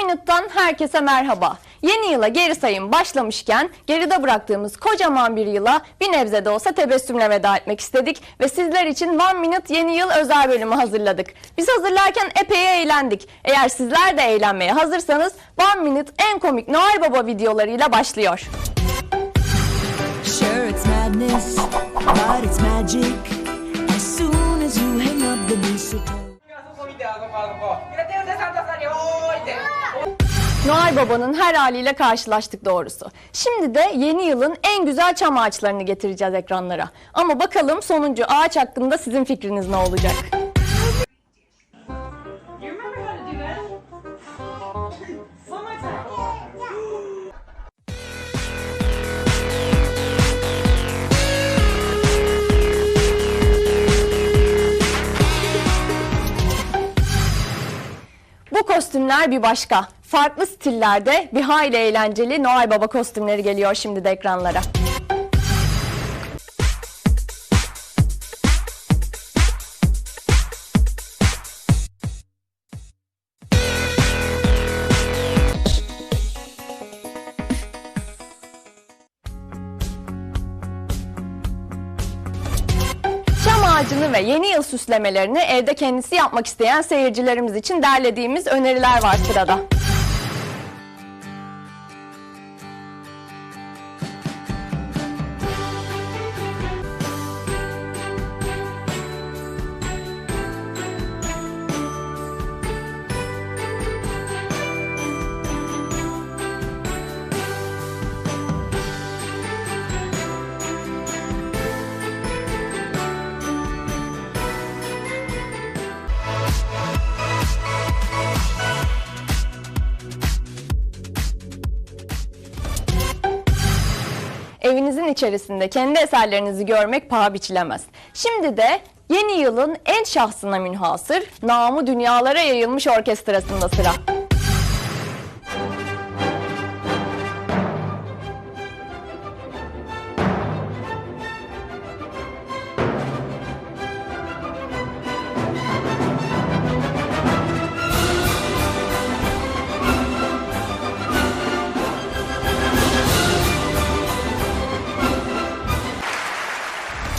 Podcast'tan herkese merhaba. Yeni yıla geri sayım başlamışken geride bıraktığımız kocaman bir yıla bir nebze de olsa tebessümle veda etmek istedik ve sizler için One Minute Yeni Yıl özel bölümü hazırladık. Biz hazırlarken epey eğlendik. Eğer sizler de eğlenmeye hazırsanız One Minute en komik Noel Baba videolarıyla başlıyor. Sure, it's madness, but it's magic. As soon as you hang up the mistletoe. Noel Baba'nın her haliyle karşılaştık doğrusu. Şimdi de yeni yılın en güzel çam ağaçlarını getireceğiz ekranlara. Ama bakalım sonuncu ağaç hakkında sizin fikriniz ne olacak? Kostümler bir başka. Farklı stillerde bir hayli eğlenceli Noel Baba kostümleri geliyor şimdi de ekranlara. Ağacını ve yeni yıl süslemelerini evde kendisi yapmak isteyen seyircilerimiz için derlediğimiz öneriler var sırada. Evinizin içerisinde kendi eserlerinizi görmek paha biçilemez. Şimdi de yeni yılın en şahsına münhasır, namı dünyalara yayılmış orkestrasında sıra.